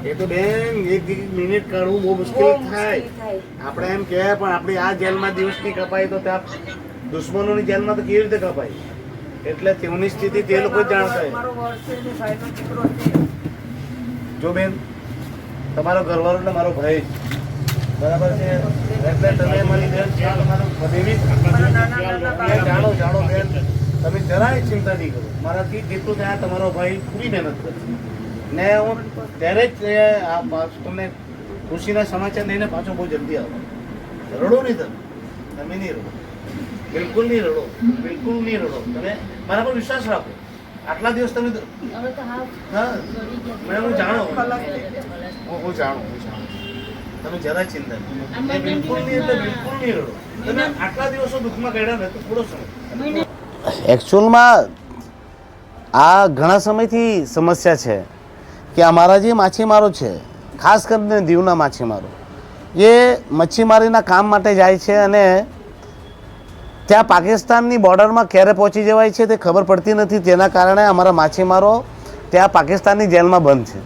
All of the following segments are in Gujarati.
એ તો બેન એક મિનિટ કાઢવું બહુ મુશ્કેલ થાય. આપણે એમ કહે પણ આપણી આ જેલમાં દિવસની કપાય તો ત્યાં દુશ્મનોની જેલમાં તો કેવી રીતે કપાય એટલે તેઓની સ્થિતિ તે લોકો જ જાણતા જો બેન તમારો ઘરવાળો એટલે મારો ભાઈ. બરાબર છે? એટલે તમે મારી બેન જાણો જાણો બેન તમે જરાય ચિંતા નહીં કરો. મારાથી જેટલું થાય તમારો ભાઈ પૂરી મહેનત કરશે ને હું ત્યારે જ આ તમને ખુશીના સમાચાર લઈને પાછો બહુ જલ્દી આવો. રડો નહીં તમે. તમે નહીં રડો. બિલકુલ નહીં રડો. બિલકુલ નહીં રડો. તમે મારા પર વિશ્વાસ રાખો. આટલા દિવસ તમે હા. મેં હું જાણો. હું હું જાણું હું જાણું. તમે જરા ચિંતા બિલકુલ નહીં એટલે બિલકુલ નહીં રડો. તમે આટલા દિવસો દુઃખમાં કાઢ્યા ને તો થોડો સમય. એકચ્યુઅલમાં આ ઘણા સમયથી સમસ્યા છે. કે અમારા જે માછીમારો છે, ખાસ કરીને દીવના માછીમારો, એ મચ્છીમારીના કામ માટે જાય છે અને ત્યાં પાકિસ્તાનની બોર્ડરમાં ક્યારે પહોંચી જવાય છે તે ખબર પડતી નથી. તેના કારણે અમારા માછીમારો ત્યાં પાકિસ્તાનની જેલમાં બંધ છે.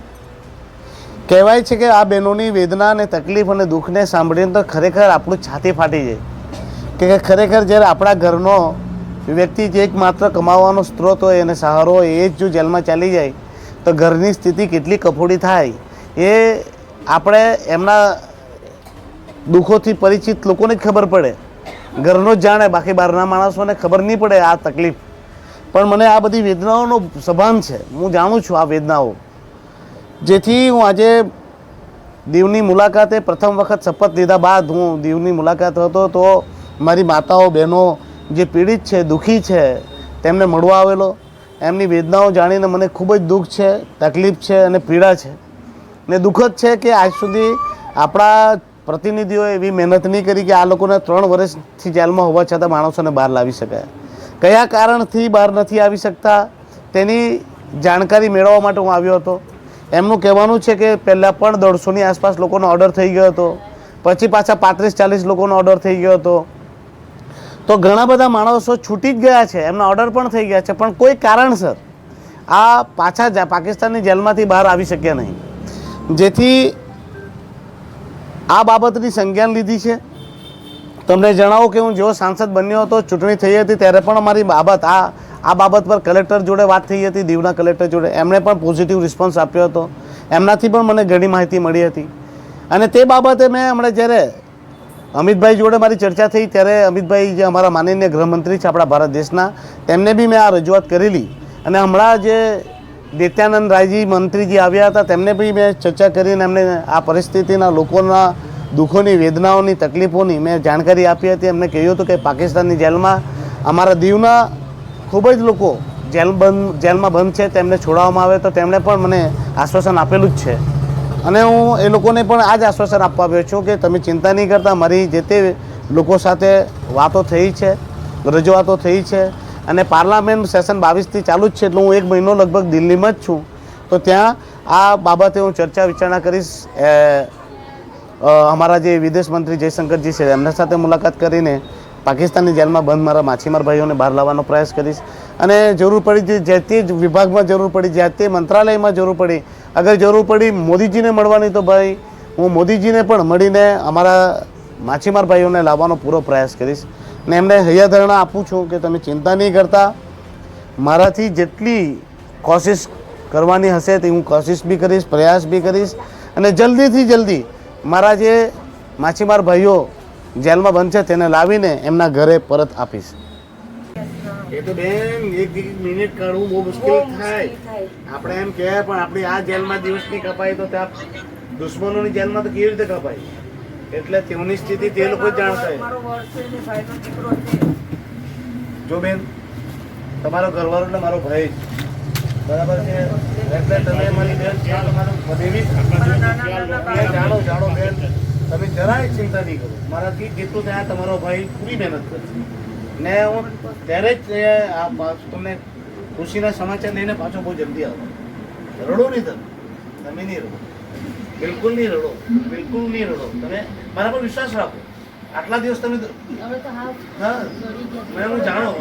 કહેવાય છે કે આ બહેનોની વેદના અને તકલીફ અને દુઃખને સાંભળીને તો ખરેખર આપણું છાતી ફાટી જાય. કે ખરેખર જ્યારે આપણા ઘરનો વ્યક્તિ જે એકમાત્ર કમાવાનો સ્ત્રોત હોય અને સહારો હોય, એ જ જો જેલમાં ચાલી જાય તો ઘરની સ્થિતિ કેટલી કફોડી થાય એ આપણે એમના દુઃખોથી પરિચિત લોકોને જ ખબર પડે. ઘરનો જ જાણે બાકી બહારના માણસોને ખબર નહીં પડે આ તકલીફ. પણ મને આ બધી વેદનાઓનો સભાન છે. હું જાણું છું આ વેદનાઓ. જેથી હું આજે દીવની મુલાકાતે પ્રથમ વખત શપથ લીધા બાદ હું દીવની મુલાકાત હતો તો મારી માતાઓ, બહેનો જે પીડિત છે, દુઃખી છે, તેમને મળવા આવેલો. એમની વેદનાઓ જાણીને મને ખૂબ જ દુઃખ છે, તકલીફ છે અને પીડા છે. ને દુઃખદ છે કે આજ સુધી આપણા પ્રતિનિધિઓએ એવી મહેનત નહીં કરી કે આ લોકોને ત્રણ વર્ષથી જેલમાં હોવા છતાં માણસોને બહાર લાવી શકાય. કયા કારણથી બહાર નથી આવી શકતા તેની જાણકારી મેળવવા માટે હું આવ્યો હતો. એમનું કહેવાનું છે કે પહેલાં પણ દોઢસોની આસપાસ લોકોનો ઓર્ડર થઈ ગયો હતો. પછી પાછા પાંત્રીસ ચાલીસ લોકોનો ઓર્ડર થઈ ગયો હતો. તો ઘણા બધા માણસો છૂટી જ ગયા છે, એમના ઓર્ડર પણ થઈ ગયા છે, પણ કોઈ કારણસર આ પાછા પાકિસ્તાનની જેલમાંથી બહાર આવી શક્યા નહીં. જેથી આ બાબતની સંજ્ઞાન લીધી છે. તમને જણાવું કે હું જેવો સાંસદ બન્યો હતો, ચૂંટણી થઈ હતી, ત્યારે પણ અમારી બાબત આ આ બાબત પર કલેક્ટર જોડે વાત થઈ હતી, દીવના કલેક્ટર જોડે. એમણે પણ પોઝિટિવ રિસ્પોન્સ આપ્યો હતો. એમનાથી પણ મને ઘણી માહિતી મળી હતી. અને તે બાબતે મેં હમણાં જ્યારે અમિતભાઈ જોડે મારી ચર્ચા થઈ, ત્યારે અમિતભાઈ જે અમારા માનનીય ગૃહમંત્રી છે આપણા ભારત દેશના, તેમને બી મેં આ રજૂઆત કરેલી. અને હમણાં જે નિત્યાનંદ રાયજી મંત્રીજી આવ્યા હતા, તેમને બી મેં ચર્ચા કરીને એમને આ પરિસ્થિતિના લોકોના દુઃખોની, વેદનાઓની, તકલીફોની મેં જાણકારી આપી હતી. એમને કહ્યું હતું કે પાકિસ્તાનની જેલમાં અમારા દીવના ખૂબ જ લોકો જેલ બંધ, જેલમાં બંધ છે, તેમને છોડાવવામાં આવે તો તેમણે પણ મને આશ્વાસન આપેલું જ છે. અને હું એ લોકોને પણ આ જ આશ્વાસન આપવા આવ્યો છું કે તમે ચિંતા નહીં કરતા, મારી જે તે લોકો સાથે વાતો થઈ છે, રજૂઆતો થઈ છે અને પાર્લામેન્ટ સેશન બાવીસથી ચાલુ જ છે, એટલે હું એક મહિનો લગભગ દિલ્હીમાં જ છું. તો ત્યાં આ બાબતે હું ચર્ચા વિચારણા કરીશ. અમારા જે વિદેશ મંત્રી જયશંકરજી છે, એમના સાથે મુલાકાત કરીને પાકિસ્તાનની જેલમાં બંધ મારા માછીમાર ભાઈઓને બહાર લાવવાનો પ્રયાસ કરીશ. અને જરૂર પડી જે- જે તે જ વિભાગમાં જરૂર પડી, જ્યાં તે મંત્રાલયમાં જરૂર પડી. અગર જરૂર પડી મોદીજીને મળવાની તો ભાઈ, હું મોદીજીને પણ મળીને અમારા માછીમાર ભાઈઓને લાવવાનો પૂરો પ્રયાસ કરીશ. ને એમને હૈયાધારણા આપું છું કે તમે ચિંતા નહીં કરતા. મારાથી જેટલી કોશિશ કરવાની હશે તે હું કોશિશ બી કરીશ, પ્રયાસ બી કરીશ. અને જલ્દીથી જલ્દી મારા જે માછીમાર ભાઈઓ જેલમાં બંધ છે તેને લાવીને એમના ઘરે પરત આપીશ. એ તો બેન એક મિનિટ કાઢવું બહુ મુશ્કેલ થાય. આપણે એમ કહે પણ આપણી આ જેલમાં દિવસની કપાય તો ત્યાં દુશ્મનોની જેલમાં તો કેવી રીતે કપાય એટલે તેઓની સ્થિતિ તે લોકો જ છે જો બેન તમારો ઘરવાળો એટલે મારો ભાઈ જ. બરાબર છે? એટલે તમે મારી બેન જાણો જાણો બેન. જરાય ચિંતા નહીં કરું. મારાથી જેટલું થાય તમારો ભાઈ પૂરી મહેનત કરશે. ને હું ત્યારે જ આ તમને ખુશીના સમાચાર લઈને પાછો બહુ જલ્દી આવો. રડો નહીં તમે. તમે નહીં રડો. બિલકુલ નહીં રડો. બિલકુલ નહીં રડો. તમે મારા પર વિશ્વાસ રાખો. આટલા દિવસ તમે હા. મેં હું જાણું.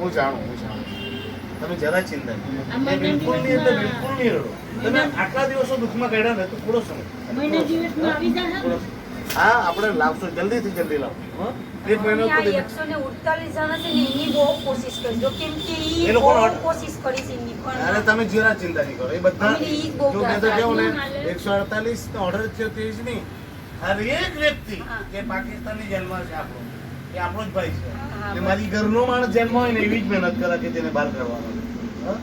હું જાણું હું જાણું. તમે જરા ચિંતા નહીં. બિલકુલ નહીં એટલે બિલકુલ નહીં રડો. તમે આટલા દિવસો દુઃખમાં કાઢ્યા ને તો થોડો સમય. હા આપણે લાવશું જલ્દીથી જલ્દી લાવો? એક મહિનો આ એકસો ને ઉડતાલીસ જણા છે ને એની બહુ કોશિશ કરજો કેમ કે એ ઈ લોકોનો બહુ અડ- કોશિશ કરી છે એની અરે તમે જીરા ચિંતા નહીં કરો. એ બધા જ તો કેવું ને એકસો અડતાલીસ ઓર્ડર છે તે જ નહીં. હર એક વ્યક્તિ હા. પાકિસ્તાની જેલમાં છે આપણો. એ આપણો જ ભાઈ છે. હા, મારી ઘરનો માણસ જેલમાં હોય ને એવી જ મહેનત કરે કે તેને બહાર કાઢવાનો હા?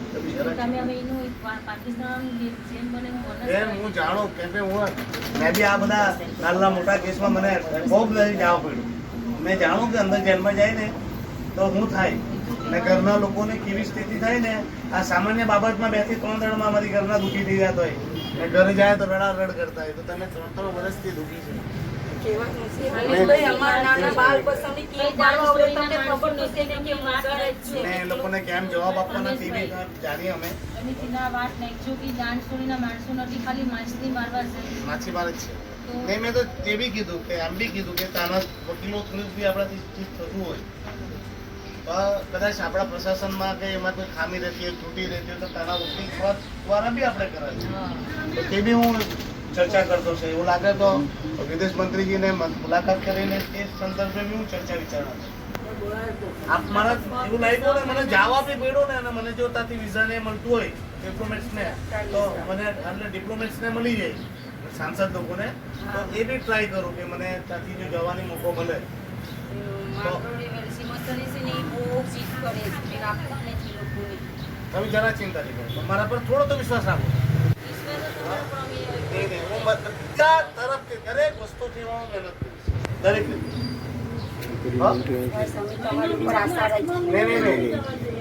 જેમ જાણું કેમ કે હું મેં બી આ બધા નાના મોટા કેસમાં મને બહુ નથી જવા પડ્યું. મેં જાણું કે અંદર જેલમાં જાય ને તો હું થાય. ને ઘરના લોકોને કેવી સ્થિતિ થાય ને આ સામાન્ય બાબતમાં બેથી ત્રણ દળમાં અમારી ઘરના દુઃખી થઈ જતા હોય. ને ઘરે જાય તો રડા રડ કરતા હોય. તો તમે ત્રણ ત્રણ વર્ષથી દુઃખી છે. લોકોને કેમ જવાબ આપવાના તે બી જાણીએ અમે. અને તેના વાત નાખજો કે જાણ છોડીના માણસો નથી ખાલી માછલી મારવા છે. નહીં મેં તો તે બી કીધું કે આમ બી કીધું કે તાના વકીલો થ્રુ બી આપણાથી ચીજ થતું હોય. કદાચ આપણા પ્રશાસનમાં કે એમાં કોઈ ખામી રહેતી હોય ત્રુટી રહેતી હોય તો તાના વકીલ દ્વારા- દ્વારા બી આપણે કરાવીએ. તો તે બી હું ચર્ચા કરતો છે. એવું લાગે તો વિદેશ મંત્રીજીને મુલાકાત કરીને તે સંદર્ભે હું ચર્ચા વિચારણા આપ મારા એવું લાગ્યું ને મને જવા બી પડ્યો ને અને મને જો ત્યાંથી વિઝા ને મળતું હોય ડિપ્લોમેટ્સ ને તો મને એટલે ડિપ્લોમેટ્સ ને મળી જાય. સાંસદ લોકોને તો એ બી ટ્રાય કરું કે મને ત્યાંથી જો જવાની મોકો મળે. છે છે તમે જરા ચિંતા નહીં કરો. મારા પર થોડો તો વિશ્વાસ રાખો. નહીં હું બધા તરફથી દરેક વસ્તુથી હું? મહેનત કરીશ દરેક નહીં નહીં નહીં.